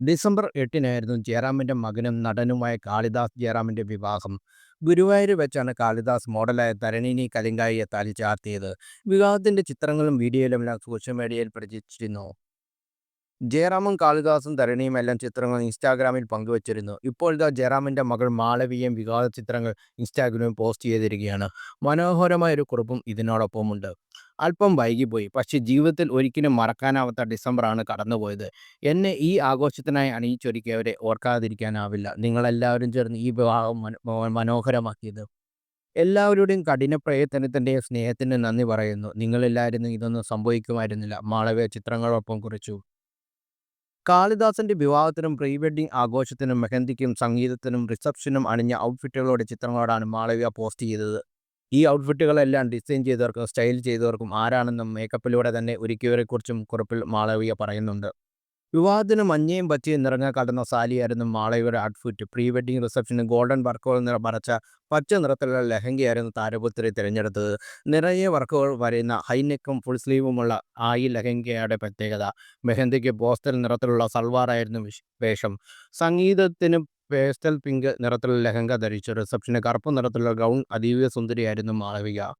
December എട്ടിനായിരുന്നു ജയറാമിന്റെ മകനും നടനുമായ കാളിദാസ് ജയറാമിന്റെ വിവാഹം. ഗുരുവായൂർ വെച്ചാണ് കാളിദാസ് മോഡലായ തരണിനി കലിങ്കായിയെ താലി ചാർത്തിയത്. വിവാഹത്തിന്റെ ചിത്രങ്ങളും വീഡിയോയുമെല്ലാം സോഷ്യൽ മീഡിയയിൽ പ്രചരിച്ചിരുന്നു. ജയറാമും കാളിദാസും തരണിയും എല്ലാം ചിത്രങ്ങൾ ഇൻസ്റ്റാഗ്രാമിൽ പങ്കുവച്ചിരുന്നു. ഇപ്പോൾ ഇതാ ജയറാമിന്റെ മകൾ മാളവിയും വിവാഹ ചിത്രങ്ങൾ ഇൻസ്റ്റാഗ്രാമിൽ പോസ്റ്റ് ചെയ്തിരിക്കുകയാണ്. മനോഹരമായ ഒരു കുറിപ്പും ഇതിനോടൊപ്പമുണ്ട്. അല്പം വൈകിപ്പോയി. പക്ഷേ ജീവിതത്തിൽ ഒരിക്കലും മറക്കാനാവാത്ത ഡിസംബറാണ് കടന്നുപോയത്. എന്നെ ഈ ആഘോഷത്തിനായി അണിയിച്ചൊരുക്കിയവരെ ഓർക്കാതിരിക്കാനാവില്ല. നിങ്ങളെല്ലാവരും ചേർന്ന് ഈ വിവാഹം മനോഹരമാക്കിയത്. എല്ലാവരുടെയും കഠിന പ്രയത്നത്തിന്റെയും സ്നേഹത്തിന് നന്ദി പറയുന്നു. നിങ്ങളെല്ലാവരും ഇതൊന്നും സംഭവിക്കുമായിരുന്നില്ല. മാളവ്യ ചിത്രങ്ങളോടൊപ്പം കുറിച്ചു. കാളിദാസന്റെ വിവാഹത്തിനും പ്രീ വെഡിംഗ് ആഘോഷത്തിനും മെഹന്തിക്കും സംഗീതത്തിനും റിസപ്ഷനും അണിഞ്ഞ ഔട്ട്ഫിറ്റുകളുടെ ചിത്രങ്ങളോടാണ് മാളവ്യ പോസ്റ്റ് ചെയ്തത്. ഈ ഔട്ട്ഫിറ്റുകളെല്ലാം ഡിസൈൻ ചെയ്തവർക്കും സ്റ്റൈൽ ചെയ്തവർക്കും ആരാണെന്നും മേക്കപ്പിലൂടെ തന്നെ ഒരുക്കിയവരെക്കുറിച്ചും കുറിപ്പിൽ മാളവിയ പറയുന്നുണ്ട്. വിവാഹത്തിന് മഞ്ഞയും പച്ചയും നിറങ്ങ കാട്ടുന്ന സാലിയായിരുന്നു മാളവിയുടെ ഔട്ട്ഫിറ്റ്. പ്രീ വെഡിങ് റിസപ്ഷന് ഗോൾഡൻ വർക്കുകൾ മറച്ച പച്ച നിറത്തിലുള്ള ലഹങ്കയായിരുന്നു താരപുത്രി തിരഞ്ഞെടുത്തത്. നിറയെ വർക്കുകൾ വരയുന്ന ഹൈനെക്കും ഫുൾ സ്ലീവുമുള്ള ആ ഈ ലഹങ്കയുടെ പ്രത്യേകത. മെഹന്തിക്ക് ബോസ്റ്റൽ നിറത്തിലുള്ള സൽവാറായിരുന്നു വേഷം. സംഗീതത്തിന് പേസ്റ്റൽ പിങ്ക് നിറത്തിലുള്ള ലെഹങ്ക ധരിച്ചു. റിസപ്ഷന് കറുപ്പ് നിറത്തിലുള്ള ഗൗൺ അതീവ സുന്ദരിയായിരുന്നു മാളവിക.